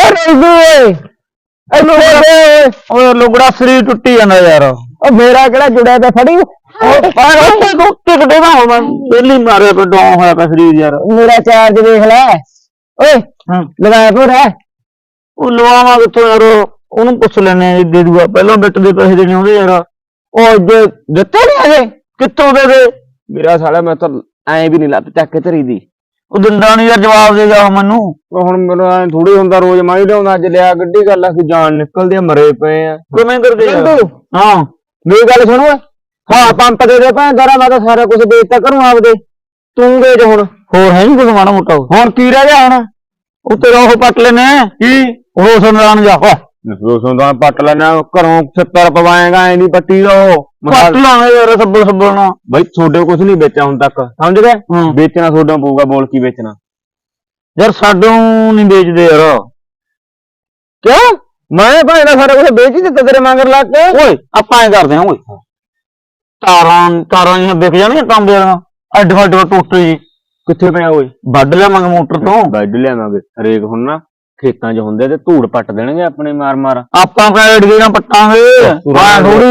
ਓ ਰੋਜ਼ੂ ਓਏ ਇਹਨੂੰ ਓਏ ਓਏ ਲੁਗੜਾ ਸਰੀਰ ਟੁੱਟੀ ਜਾਂਦਾ ਯਾਰ। ਓ ਮੇਰਾ ਕਿਹੜਾ ਜੁੜਿਆ ਤੇ ਫੜੀ? ਪਰ ਉੱਤੇ ਕੁੱਤੇ ਕਟੇ ਨਾ ਹੋਵਾਂ ਪਹਿਲੀ ਮਾਰਿਆ ਪਿਆ ਡੌਂ ਹੋਇਆ ਪਿਆ ਸਰੀਰ ਯਾਰ। ਮੇਰਾ ਚਾਰਜ ਦੇਖ ਲੈ। ਓਏ ਹਾਂ। ਲਗਾਇਆ ਪੂਰਾ ਉਹ ਲਵਾਵਾਂ ਕਿੱਥੋਂ ਯਾਰ ਉਹਨੂੰ ਪੁੱਛ ਲੈਣੇ ਆ ਦੇ ਦੂਗਾ ਪਹਿਲਾਂ ਬਿੱਟ ਦੇ ਪੈਸੇ ਦੇਣੇ ਹੁੰਦੇ ਯਾਰ। ਉਹ ਜੇ ਦਿੱਤੇ ਨਹੀਂ ਅਜੇ ਕਿੱਥੋਂ ਦੇ ਦੇ? ਮੇਰਾ ਸਾਲਾ ਮੈਂ ਤਾਂ ਐ ਵੀ ਨਹੀਂ ਲੱਤ ਚੱਕ ਕੇ ਧਰੀ ਦੀ। ਉਹ ਦਿੰਦਾ ਨਹੀਂ ਯਾਰ ਜਵਾਬ ਦੇ ਜਾ ਮੈਨੂੰ। ਉਹ ਹੁਣ ਮੈਨੂੰ ਐ ਥੋੜੀ ਹੁੰਦਾ ਰੋਜ਼ ਮਾਈ ਲਿਆਉਂਦਾ ਅੱਜ ਲਿਆ ਗੱਡੀ ਗੱਲ ਆ ਕਿ ਜਾਨ ਨਿਕਲਦੀ ਆ ਮਰੇ ਪਏ ਆ। ਕਿਵੇਂ ਕਰਦੇ ਯਾਰ ਚੰਦੂ ਹਾਂ। ਮੇਰੀ ਗੱਲ ਸੁਣੋ। ਹਾਂ ਪੰਪ ਦੇ ਦੇ ਭਾਂ ਦਰਾ ਮੈਂ ਤਾਂ ਸਾਰਾ ਕੁਝ ਵੇਚਤਾ ਕਰੂੰ ਆਪਦੇ। ਤੂੰ ਵੇਚ ਹੁਣ। ਹੋਰ ਹੈ ਨਹੀਂ ਕੁਝ ਮਾੜਾ ਮੋਟਾ। ਹੁਣ ਕੀ ਰਹਿ ਗਿਆ ਹੁਣ? ਉਹ ਤੇਰਾ ਉਹ ਪੱਟ ਲੈਨੇ ਕੀ? ਉਹ ਸੁਣਾਣ ਜਾ ਓਏ। ਰੋਸੋਂ ਦਾ ਪੱਟ ਲੈਣਾ ਘਰੋਂ 70 ਪਵਾਏਗਾ ਐ ਨਹੀਂ ਪੱਟੀ ਦਾ ਉਹ। ਪੱਟ ਲਾਂਗੇ ਯਾਰ ਸੱਬਲ ਸੱਬਲ ਨਾ ਬਈ ਤੁਹਾਡੇ ਕੁਝ ਨਹੀਂ ਵੇਚਿਆ ਹੁਣ ਤੱਕ ਸਮਝ ਗਏ? ਹਾਂ। ਵੇਚਣਾ ਤੁਹਾਡਾ ਪਊਗਾ ਬੋਲ ਕੀ ਵੇਚਣਾ। ਯਾਰ ਸਾਡੋਂ ਨਹੀਂ ਵੇਚਦੇ ਯਾਰ। ਕਿਉਂ? ਮੈਂ ਭਾਈ ਦਾ ਸਾਰਾ ਕੁਝ ਵੇਚ ਹੀ ਦਿੱਤਾ ਤੇਰੇ ਮਗਰ ਲੱਗ ਕੇ। ਓਏ। ਆਪਾਂ ਐ ਕਰਦੇ ਹਾਂ ਓਏ। ਤਾਰਾਂ ਤਾਰਾਂ ਜਿਹੀਆਂ ਵਿਕ ਜਾਣਗੀਆਂ ਤਾਂਬੇ ਦੀਆਂ ਅੱਡ ਫੱਡ ਟੋਟੇ ਜੀ ਕਿੱਥੇ ਪਿਆ ਓਏ? ਵੱਢ ਲਿਆਵਾਂਗੇ ਮੋਟਰ ਤੋਂ। ਬੈੱਡ ਲਿਆਵਾਂਗੇ। ਹਰੇਕ ਹੁਣ ਨਾ ਖੇਤਾਂ 'ਚ ਹੁੰਦੇ ਤੇ ਧੂੜ ਪੱਟ ਦੇਣਗੇ ਆਪਣੇ ਮਾਰ ਮਾਰ। ਆਪਾਂ ਕੈਡ ਦੇ। ਨਾ ਪੱਟਾਂਗੇ ਪੂਰਾ ਆ ਥੋੜੀ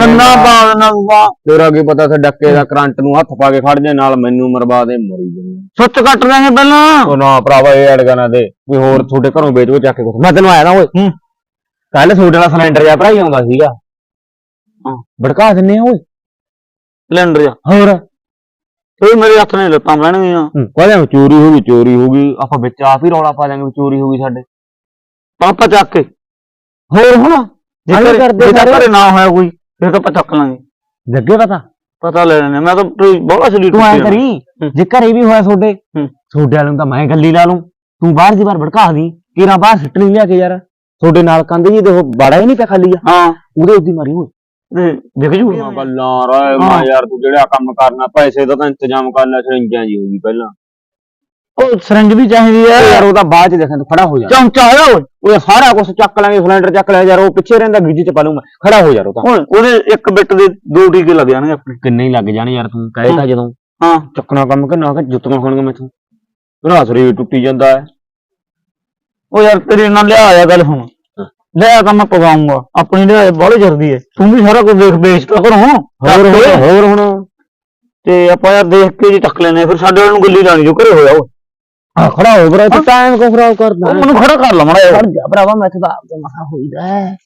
ਨੰਨਾ। ਪਾ ਦੇਣਾ ਵਾ ਤੇਰਾ ਕੀ ਪਤਾ ਤੇ ਡੱਕੇ ਦਾ ਕਰੰਟ ਨੂੰ ਹੱਥ ਪਾ ਕੇ ਖੜ ਜਾ ਨਾਲ ਮੈਨੂੰ ਮਰਵਾ ਦੇ ਮਰੀ ਜਾਊਂ। ਸੁੱਚ ਕੱਟ ਦਾਂਗੇ ਪਹਿਲਾਂ। ਉਹ ਨਾ ਭਰਾਵਾ ਇਹ ਅੜਗਾ ਨਾ ਦੇ। ਕੋਈ ਹੋਰ ਤੁਹਾਡੇ ਘਰੋਂ ਵੇਚ ਕੇ ਚੱਕ ਕੇ ਮੈਂ ਤੈਨੂੰ ਆਇਆ ਨਾ ਓਏ। ਹੂੰ। ਕੱਲ ਤੁਹਾਡੇ ਵਾਲਾ ਸਿਲੰਡਰ ਜਿਹਾ ਭਰਾਈ ਆਉਂਦਾ ਸੀਗਾ। ਹਾਂ। ਭੜਕਾ ਦਿੰਨੇ ਆ ਓਏ। ਸਿਲੰਡਰ ਜਾ ਹੋਰ। ਇਹ ਮੇਰੇ ਹੱਥ ਨੇ ਲੱਤਾਂ ਬਹਿਣਗੀਆਂ। ਕਹਿੰਦੇ ਚੋਰੀ ਹੋ ਗਈ ਚੋਰੀ ਹੋ ਗਈ। ਆਪਾਂ ਵਿੱਚ ਆਪ ਹੀ ਰੌਲਾ ਪਾ ਦਾਂਗੇ ਵੀ ਚੋਰੀ ਹੋ ਗਈ ਸਾਡੇ। ਪਾਪਾ ਚੱਕ ਕੇ। ਹੋਰ ਹੁਣ? ਕਰਦੇ ਜੇ ਤਾਂ ਸਾਰੇ। ਘਰੇ ਨਾ ਹੋਇਆ ਕੋਈ ਫਿਰ ਤਾਂ ਆਪਾਂ ਚੱਕ ਲਾਂਗੇ। ਜੱਗੇ ਪਤਾ? ਪਤਾ ਲੈ ਲੈਣੇ ਮੈਂ ਤਾਂ ਤੂੰ ਬਹੁਤ ਸਲੀਟ ਤੂੰ ਐ ਕਰੀ ਜੇ ਘਰੇ ਵੀ ਹੋਇਆ ਤੁਹਾਡੇ ਹੂੰ। ਤੁਹਾਡੇ ਵਾਲੋਂ ਤਾਂ ਮੈਂ ਗੱਲੀ ਲਾ ਲੂੰ। ਤੂੰ ਬਾਹਰ ਦੀ ਬਾਹਰ ਭੜਕਾ ਦੀ ਕਿਰਾਂ ਬਾਹਰ ਸਿੱਟ ਲਈ ਲਿਆ ਕੇ ਯਾਰ। ਤੁਹਾਡੇ ਨਾਲ ਕੰਧ ਜੀ ਦੇਖੋ ਬਾੜਾ ਹੀ ਨਹੀਂ ਪਿਆ ਖਾਲੀ ਆ। ਹਾਂ। ਉਹਦੇ ਉੱਦੀ ਮਾਰੀ ਹੋਈ। ਤੇ ਦਿਖ ਜੂ ਗੱਲਾਂ ਰਾਏ ਮਾਂ ਯਾਰ ਤੂੰ ਜਿਹੜਾ ਕੰਮ ਕਰਨਾ ਪੈਸੇ ਦਾ ਤਾਂ ਇੰਤਜ਼ਾਮ ਕਰ ਲੈ ਸਰਿੰਜਾਂ ਜੀ ਹੋਗੀ ਪਹਿਲਾਂ। ਉਹ ਸਰੰਜ ਵੀ ਚਾਹੀਦੀ ਤੇ ਹੈ ਯਾਰ ਉਹਦਾ ਬਾਅਦ ਚ ਦੇਖਣ ਤੂੰ ਖੜਾ ਹੋ ਜਾ। ਚਮਚਾ ਹੋਇਆ ਓਏ। ਉਹ ਸਾਰਾ ਕੁਝ ਚੱਕ ਲਾਂਗੇ ਸਿਲੰਡਰ ਚੱਕ ਲਿਆ ਯਾਰ ਉਹ ਪਿੱਛੇ ਰਹਿੰਦਾ ਗਿੱਜੀ ਚ ਪਾ ਲੂੰ ਮੈਂ। ਖੜਾ ਹੋ ਯਾਰ ਉਹ ਤਾਂ। ਓਏ ਉਹਦੇ ਇੱਕ ਬਿੱਟ ਦੇ ਦੋ ਟੀਕੇ ਲੱਗ ਜਾਣਗੇ ਆਪਣੇ। ਕਿੰਨੇ ਹੀ ਲੱਗ ਜਾਣੇ ਯਾਰ ਤੂੰ ਕਹੇ ਤਾਂ ਜਦੋਂ। ਹਾਂ। ਚੱਕਣਾ ਕੰਮ ਕਰਨਾ ਕਿ ਜੁੱਤੀਆਂ ਖਾਣਗੇ ਮੈਥੋਂ। ਮੇਰਾ ਸਰੀਰ ਟੁੱਟੀ ਜਾਂਦਾ ਹੈ। ਉਹ ਯਾਰ ਤੇਰੇ ਨਾਲ ਲਿਆ ਆਇਆ ਗੱਲ ਸੁਣ ਲਿਆ ਤਾਂ ਮੈਂ ਪਵਾਉਂਗਾ। ਆਪਣੀ ਲਿਆ ਬਾਹਲੀ ਜਰਦੀ ਹੈ ਤੂੰ ਵੀ ਸਾਰਾ ਕੁਝ ਦੇਖ ਵੇਚ ਤਾ ਕਰੋ। ਹੋਰ ਹੁਣ ਹੋਰ ਹੁਣ। ਤੇ ਆਪਾਂ ਯਾਰ ਦੇਖ ਕੇ ਜੀ ਟੱਕ ਲੈਨੇ ਫਿਰ ਸਾਡੇ ਵਾਲ ਨੂੰ ਗੁੱਲੀ ਲਾਣੀ ਜੋ ਘਰੇ ਹੋਇਆ ਓਏ ਆ ਖੜਾ ਹੋ ਬਰਾ ਤੂੰ ਟਾਈਮ ਕੋ ਖਰਾਬ ਕਰਦਾ ਉਹ ਮੈਨੂੰ ਖੜਾ ਕਰ ਲਾ ਮੜਾ ਯਾਰ ਜਾ ਭਰਾਵਾ ਮੈਂ ਤਾਂ ਆਪ ਤੋਂ ਮਸਾ ਹੋਈਦਾ ਹੈ।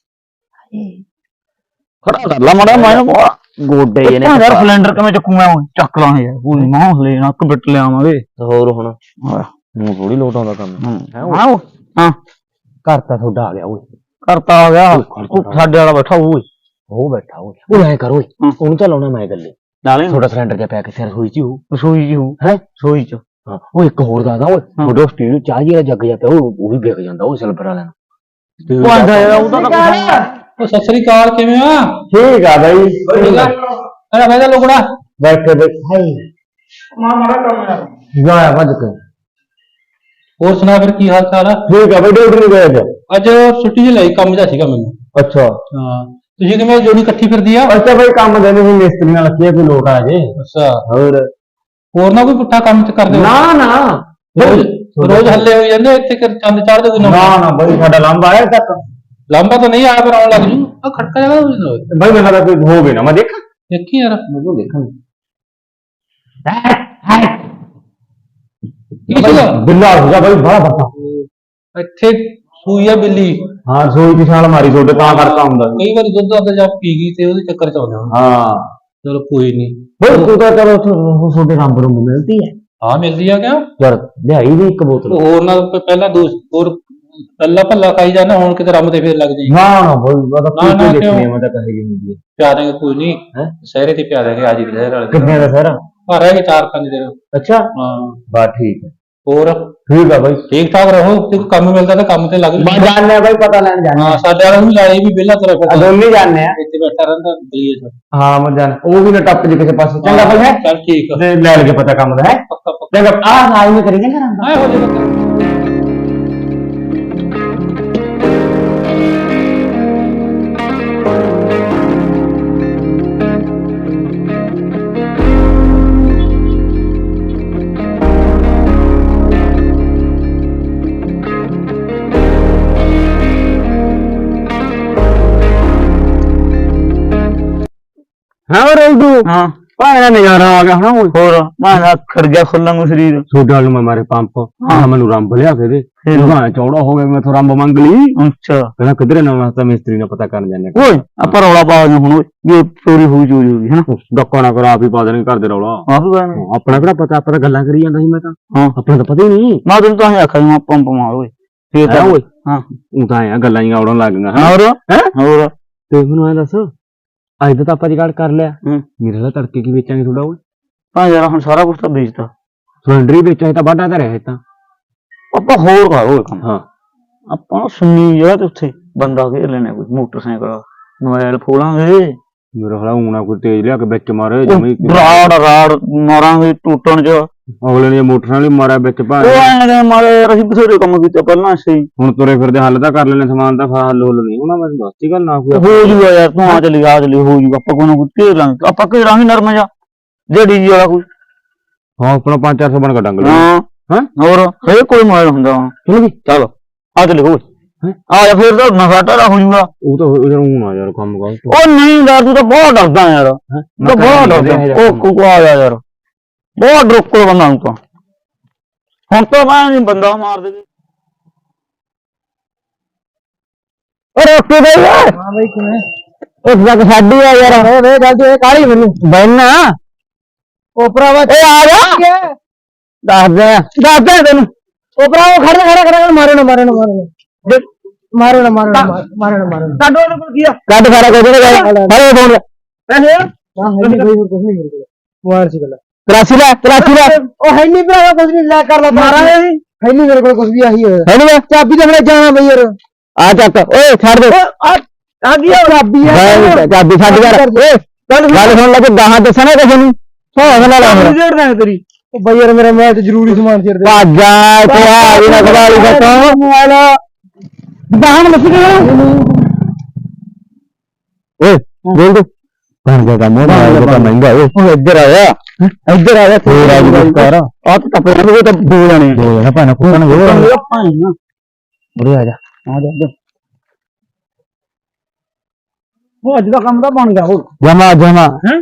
ਖੜਾ ਕਰ ਲਾ ਮੜਾ ਮੈਂ ਗੋਡੇ ਇਹ ਯਾਰ ਸਿਲੰਡਰ ਕਿਵੇਂ ਚੱਕੂਗਾ ਓਏ ਚੱਕ ਲਾਂਗੇ ਯਾਰ। ਪੂਰੀ ਮਾਂ ਹਲੇ ਨਾ ਇੱਕ ਬਿੱਟ ਲਿਆਵਾਂਗੇ ਹੋਰ ਹੁਣ? ਹਾਂ। ਨੂੰ ਥੋੜੀ ਲੋਟ ਆਉਂਦਾ ਕੰਮ। ਹੈਂ? ਹਾਂ ਹਾਂ। ਘਰ ਤਾਂ ਤੁਹਾਡਾ ਆ ਗਿਆ ਓਏ। ਕਰਤਾ ਆ ਗਿਆ। ਉਹ ਸਾਡੇ ਵਾਲਾ ਬੈਠਾ ਓਏ ਉਹ ਬੈਠਾ ਓਏ ਉਹ ਐ ਕਰ। ਉਹਨੂੰ ਤਾਂ ਲਾਉਣਾ ਮੈਂ ਗੱਲੇ ਨਾਲੇ ਤੁਹਾਡਾ ਸਿਲੰਡਰ ਜਿਹਾ ਪਿਆ ਕਿੱਥੇ ਰਸੋਈ ਚ ਹੀ ਰਸੋਈ ਜੀ ਹੋ ਹੈ? ਰਸੋਈ ਚ। ਹਾਂ ਉਹ ਇੱਕ ਹੋਰ ਦਾਦਾ ਓਏ। ਤੁਹਾਡੇ ਸਟੀਲ ਚਾਹ ਜਿਹੜਾ ਜੱਗ ਜਾ ਪਿਆ ਉਹ ਉਹ ਵੀ ਵਿਕ ਜਾਂਦਾ ਉਹ ਸਿਲਵਰ ਵਾਲਾ ਉਹ ਆਂਦਾ ਯਾਰ ਉਹਦਾ ਤਾਂ ਨਹੀਂ। ਉਹ ਸਤਿ ਸ੍ਰੀ ਅਕਾਲ ਕਿਵੇਂ ਆ? ਠੀਕ ਆ ਬਾਈ। ਆ ਅਰੇ ਬੈਠਾ ਲੋਕੜਾ ਬੈਠ ਕੇ ਬੈਠ ਹਾਈ ਮਾਂ ਮਾੜਾ ਕੰਮ ਯਾਰ ਜਾ ਵੱਜ ਕੇ। ਹੋਰ ਸੁਣਾ ਫਿਰ ਕੀ ਹਾਲ ਚਾਲ ਆ? ਠੀਕ ਆ ਬਈ ਡਿਊਟੀ ਨਹੀਂ ਗਏ ਅੱਜ। ਅੱਜ ਛੁੱਟੀ ਜਿਹੀ ਲਈ ਕੰਮ ਜਾ ਸੀਗਾ ਮੈਨੂੰ। ਅੱਛਾ। ਹਾਂ। ਤੁਸੀਂ ਕਿਵੇਂ ਜੋੜੀ ਇਕੱਠੀ ਫਿਰਦੀ ਆ? ਅੱਛਾ ਬਈ ਕੰਮ ਦੇ ਨਹੀਂ ਮਿਸਤਰੀਆਂ ਲੱਗੇ ਕੋਈ ਲੋਟ ਆ ਜੇ। ਅੱਛਾ। ਹੋਰ। ਹੋਰ ਨਾ ਕੋਈ ਪੁੱਠਾ ਕੰਮ ਚ ਕਰਦੇ ਹੋ? ਨਾ ਨਾ। ਰੋਜ਼ ਰੋਜ਼ ਹੱਲੇ ਹੋ ਜਾਂਦੇ ਇੱਥੇ ਕਰ ਚੰਦ ਚੜਦੇ ਕੋਈ ਨਾ ਨਾ ਨਾ ਬਈ ਸਾਡਾ ਲੰਬਾ ਆਇਆ ਤੱਕ। ਲੰਬਾ ਤਾਂ ਨਹੀਂ ਆਇਆ ਪਰ ਆਉਣ ਲੱਗ ਜੂ। ਆ ਖੜਕਾ ਜਗਾ ਬਈ ਲੱਗਦਾ ਕੋਈ ਹੋ ਗਏ ਨਾ ਮੈਂ ਦੇਖਾਂ। ਦੇਖੀ ਯਾਰ। ਮੈਨੂੰ ਦੇਖਾਂ। ਕੀ ਸੀਗਾ ਬਿੱਲਾ ਹੋਗਾ ਬਈ ਬੜਾ ਵੱਡਾ ਇੱਥੇ ਸੂਈ ਆ ਬਿੱਲੀ। ਹਾਂ ਸੋਈ ਦੀ ਛਾਲ ਮਾਰੀ ਤੁਹਾਡੇ ਤਾਂ ਕਰਤਾ ਹੁੰਦਾ ਕਈ ਵਾਰੀ ਦੁੱਧ ਅੱਧ ਜਾ ਪੀ ਗਈ ਤੇ ਉਹਦੇ ਚੱਕਰ ਚ ਆਉਂਦੇ। ਹਾਂ। ਹਾਂ ਚਲੋ ਕੋਈ ਨਹੀਂ ਬਈ ਤੂੰ ਤਾਂ ਚਲੋ ਉੱਥੋਂ- ਉਹ ਤੁਹਾਡੇ ਨੰਬਰ ਨੂੰ ਮਿਲਦੀ ਹੈ। ਹਾਂ ਮਿਲਦੀ ਆ ਕਿਆ ਯਾਰ ਲਿਆਈ ਵੀ ਇੱਕ ਬੋਤਲ। ਹੋਰ ਨਾਲ ਕੋਈ ਪਹਿਲਾਂ ਦੋ ਹੋਰ ਅੱਲਾ ਭੱਲਾ ਖਾਈ ਜਾਣਾ ਹੁਣ ਕਿਤੇ ਰੰਮ ਤੇ ਫੇਰ ਲੱਗ ਜਾਈ। ਨਾ ਨਾ ਬਈ ਮੈਂ ਤਾਂ ਨਾ, ਨਾ, ਕੋਈ ਦੇਖਣੀ ਕਿਉਂ? ਮੈਂ ਤਾਂ ਕਹੇਗੀ ਹੁੰਦੀ ਹੈ ਪਿਆ ਦੇਂਗੇ ਕੋਈ ਨਹੀਂ ਹੈਂ? ਸ਼ਹਿਰੇ ਤੇ ਪਿਆ ਦੇਂਗੇ ਅੱਜ ਹੀ ਸ਼ਹਿਰ ਵਾਲੇ। ਕਿੰਨੇ ਦਾ ਸਰ ਆ ਰਹਿ ਗਏ ਚਾਰ ਪੰਜ ਦਿਨ। ਅੱਛਾ। ਹਾਂ। ਬਾ ਠੀਕ ਹੈ। ਹੋਰ? ਠੀਕ ਆ ਬਈ। ਠੀਕ ਠਾਕ ਰਹੋ। ਤੇ ਕੋਈ ਕੰਮ ਮਿਲਦਾ ਤਾਂ ਕੰਮ ਤੇ ਲੱਗ ਮੈਂ ਜਾਣਿਆ ਬਈ ਪਤਾ ਲੈਣ ਜਾਣਾ। ਹਾਂ ਸਾਡੇ ਵਾਲਾ ਵੀ ਲਾਏ ਵੀ ਵਿਹਲਾ ਤੁਰਿਆ ਫਿਰਦਾ ਦੋਨੇ ਜਾਣਨੇ ਆ। ਇੱਥੇ ਬੈਠਾ ਰਹਿੰਦਾ ਗਲੀਏ ਚ। ਹਾਂ ਮੈਂ ਜਾਣ। ਉਹ ਵੀ ਨਾ ਟੱਪ ਜੇ ਕਿਸੇ ਪਾਸੇ। ਚੰਗਾ ਬਈ ਹੈ? ਚੱਲ ਠੀਕ ਆ। ਤੇ ਲੈ ਲਗੇ ਪਤਾ ਕੰਮ ਦਾ ਹੈ? ਪੱਕਾ ਪੱਕਾ। ਚੰਗਾ। ਆਹ ਨਾਲ ਹੀ ਕਰੀ ਚੰਗਾ ਆਏ ਹੋ ਜਾਏਗਾ ਹਾਂ ਰੋਲਦੂ ਹਾਂ। ਭਾਵੇਂ ਦਾ ਨਜ਼ਾਰਾ ਆ ਗਿਆ ਹਨਾ ਓਏ ਹੋਰ ਮੈਂ ਤਾਂ ਖੜ ਗਿਆ ਖੁੱਲਾਂ ਨੂੰ ਸਰੀਰ। ਵਾਲ ਨੂੰ ਮੈਂ ਮਾਰੇ ਪੰਪ ਹਾਂ। ਮੈਨੂੰ ਰੰਬ ਲਿਆ ਕੇ ਦੇ ਫਿਰ? ਚੌੜਾ ਹੋ ਗਿਆ ਮੈਂ ਥੋ ਰੰਬ ਮੰਗ ਲਈ। ਅੱਛਾ। ਕਹਿੰਦਾ ਕਿਧਰੇ ਨਾ ਤਾਂ ਮਿਸਤਰੀ ਨਾਲ ਪਤਾ ਕਰਨ ਜਾਂਦੇ ਓਏ ਆਪਾਂ ਰੌਲਾ ਪਾ ਦਿਆਂ ਹੁਣ ਓਏ ਇਹ ਚੋਰੀ ਹੋਈ ਚੋਰੀ ਹੋ ਗਈ ਹਨਾ ਡੱਕਾ ਨਾ ਕਰ ਆਪ ਹੀ ਪਾ ਦੇਣਗੇ ਘਰ ਦੇ ਰੌਲਾ। ਆਪ ਨੇ ਆਪਣਾ ਕਿਹੜਾ ਪਤਾ ਆਪਾਂ ਤਾਂ ਗੱਲਾਂ ਕਰੀ ਜਾਂਦਾ ਸੀ ਮੈਂ ਤਾਂ। ਹਾਂ। ਆਪਣਾ ਤਾਂ ਪਤਾ ਹੀ ਨਹੀਂ। ਮੈਂ ਤੈਨੂੰ ਤਾਂ ਆਖਿਆ ਮੈਂ ਪੰਪ ਮਾਰ ਓਏ। ਫੇਰ ਤਾਂ ਓਏ? ਹਾਂ। ਉਹ ਤਾਂ ਆ ਗੱਲਾਂ ਹੀ ਆਉਣ ਲੱਗ ਗਈਆਂ। ਹੋਰ? ਹੈਂ? ਹੋਰ? ਤੇ ਮੈਨੂੰ ਐ ਦੱਸ ਅੱਜ ਤਾਂ ਆਪਾਂ ਜਗਾੜ ਕਰ ਲਿਆ। ਹੂੰ। ਮੇਰੇ ਨਾਲ ਤੜਕੇ ਕੀ ਵੇਚਾਂਗੇ ਥੋੜਾ ਓਏ ਭਾਂ ਯਾਰ ਹੁਣ ਸਾਰਾ ਕੁਝ ਤਾਂ ਵੇਚਦਾ ਸਿਲੰਡਰ ਹੀ ਵੇਚਾਂਗੇ ਤਾਂ ਵਾਢਾ ਤਾਂ ਰਿਹਾ ਤਾਂ ਆਪਾਂ ਹੋਰ ਕਰ ਓਏ ਕੰਮ। ਹਾਂ। ਆਪਾਂ ਸੁੰਨੀ ਜਗ੍ਹਾ ਤੇ ਉੱਥੇ ਬੰਦਾ ਘੇਰ ਲੈਣਾ ਕੋਈ ਮੋਟਰਸਾਈਕਲ ਮੋਬਾਈਲ ਫੋਲਾਂਗੇ ਮੇਰੇ ਖਲਾ ਊਣਾ ਕੋਈ ਤੇਜ਼ ਲਿਆ ਕੇ ਵਿੱਚ ਮਾਰੇ ਜਮੀ ਰਾੜ ਰਾੜ ਮਾਰਾਂਗੇ ਟੁੱਟਣ ਚ। ਅਗਲੇ ਨੇ ਮੋਟਰਸਾਈਕਲ ਹੀ ਮਾਰਿਆ ਵਿੱਚ ਉਹ ਭਾਵੇਂ ਐਂ ਦੇ ਮਾਰੇ ਯਾਰ ਅਸੀਂ ਬਥੇਰੇ ਕੰਮ ਕੀਤੇ ਪਹਿਲਾਂ ਸੀ ਹੁਣ ਤੁਰੇ ਫਿਰਦੇ ਹੱਲ ਤਾਂ ਕਰ ਲੈਣੇ ਸਮਾਨ ਤਾਂ ਹੱਲ ਹੁੱਲ ਨਹੀਂ। ਉਹਨਾਂ ਮੈਂ ਦੱਸਤੀ ਗੱਲ ਨਾ ਕੋਈ ਹੋ ਜੂਗਾ ਯਾਰ ਤੂੰ ਆ ਚਲੀ ਆ ਚਲੀ ਹੋ ਜੂਗਾ। ਆਪਾਂ ਕੋਈ ਨਾ ਕੋਈ ਘੇਰ ਲਾਂਗੇ। ਆਪਾਂ ਘੇਰਾਂਗੇ ਨਰਮ ਜਾ ਜਿਹੜੀ ਜੀ ਵਾਲਾ ਕੋਈ। ਹਾਂ ਆਪਣਾ 5-400 ਬਣ ਕੱਢਾਂਗੇ ਹਾਂ। ਹੈਂ? ਹੋਰ ਹਰੇ ਕੋਈ ਮੋਬਾਈਲ ਹੁੰਦਾ। ਵਾ। ਚਲੋ ਵੀ ਚੱਲ ਆ ਚਲੇ ਹੈਂ? ਆ ਜਾ ਫੇਰ ਤਾਂ ਨਫਾ ਟਾਰਾ ਹੋ ਜੂਗਾ ਉਹ ਤਾਂ ਉਹ ਹੁਣ ਆ ਯਾਰ ਕੰਮ ਕਰ। ਉਹ ਨਹੀਂ ਯਾਰ ਤੂੰ ਤਾਂ ਬਹੁਤ ਡਰਦਾ ਯਾਰ। ਤੂੰ ਤਾਂ ਬਹੁਤ ਡਰਦਾ। ਉਹ ਕੋ ਆ ਜਾ ਯਾਰ। ਬਹੁਤ ਡਰੋਕਲ ਬੰਦਾ ਹੂੰ ਤਾਂ। ਹੁਣ ਤਾਂ ਮੈਂ ਨਹੀਂ ਬੰਦਾ ਮਾਰ ਦੇ ਓ ਰੋਕੇ ਦੇ ਯਾਰ ਹਾਂ ਬਈ ਕਿਵੇਂ? ਉਸ ਦਾ ਸਾਡੀ ਆ ਯਾਰ। ਓਏ ਵੇ ਗੱਲ ਤੇ ਕਾਲੀ ਮੈਨੂੰ? ਬੈਨਾ ਉਹ ਭਰਾਵਾ ਏ ਆ ਜਾ। ਦੱਸ ਦੇ। ਦੱਸ ਦੇ ਤੈਨੂੰ। ਉਹ ਭਰਾਵਾ ਖੜ ਖੜ ਖੜ ਮਾਰੇ ਨਾ ਮਾਰੇ ਨਾ ਮਾਰੇ ਨਾ। ਮਾਰੇ ਨਾ ਮਾਰੇ ਨਾ ਮਾਰੇ ਨਾ ਮਾਰੇ ਨਾ। ਕੱਢੋ ਇਹਨੂੰ ਕੋਈ ਕੀ ਆ? ਕੱਢ ਸਾਰਾ ਕੁਝ ਨੇ ਹਰੇ ਫੋਨ। ਪੈਸੇ? ਹਾਂ ਹੈ ਨਹੀਂ ਕੋਈ ਕੁਝ ਨਹੀਂ ਮੇਰੇ ਕੋਲ। ਮੋਬਾਈਲ ਸੀ ਗੱਲ ਕਰਾਚੀ ਲੈ ਕਰਾਚੀ ਲੈ। ਉਹ ਹੈ ਨਹੀਂ ਭਰਾਵਾ ਕੁਝ ਨਹੀਂ ਲੈ ਕਰ ਲਾ ਮਾਰਾਂਗੇ ਹੈ ਨਹੀਂ ਮੇਰੇ ਕੋਲ ਕੁਝ ਵੀ ਆਹੀ ਹੈ ਹੈ ਨੀ ਚਾਬੀ ਤਾਂ ਮੈਂ ਜਾਣਾ ਬਈ ਯਾਰ। ਆ ਚੱਕ ਓਏ ਛੱਡ ਦੇ। ਆ ਗਈ ਚਾਬੀ ਬੈ ਚਾਬੀ ਛੱਡ ਯਾਰ ਓਏ ਗੱਲ ਸੁਣ ਲੈ ਕਿ ਗਾਹਾਂ ਦੱਸਣਾ ਕਿਸੇ ਨੂੰ। ਸੋਹ ਨਾਲ ਲਾ। ਮੇਰਾ ਜੇੜ ਦਾਂਗੇ ਤੇਰੀ? ਉਹ ਬਈ ਯਾਰ ਮੇਰਾ ਮੈਂ ਤੇ ਜ਼ਰੂਰੀ ਸਮਾਨ ਚਿਰ ਦੇ। ਭਾਜਾ ਤੇ ਆ ਵੀ ਨਾ ਖਵਾਲੀ ਸਤੋਂ ਮੋਬਾਈਲ ਦਾਹਨ ਮੱਛੀ ਓਏ ਬੋਲ ਦੇ। ਬਣ ਗਿਆ ਕੰਮ ਉਹ ਤਾਂ ਮਹਿੰਗਾ ਓਏ। ਉਹ ਇੱਧਰ ਆ ਜਾ। ਇੱਧਰ ਆ ਜਾ ਫੇਰ ਆ ਜੀ ਕਰ ਆ। ਤਾਂ ਟੱਪ ਜਾਣਗੇ ਤਾਂ ਦੋ ਜਾਣੇ ਦੋ ਜਣਾ ਭਾਣਾ ਕੋਣ ਹੋ ਉਰੇ ਆ ਜਾ। ਆ ਜਾ ਉਹ ਅੱਜ ਦਾ ਕੰਮ ਤਾਂ ਬਣ ਗਿਆ ਹੋਰ। ਜਮਾ ਜਮਾ? ਹੂੰ।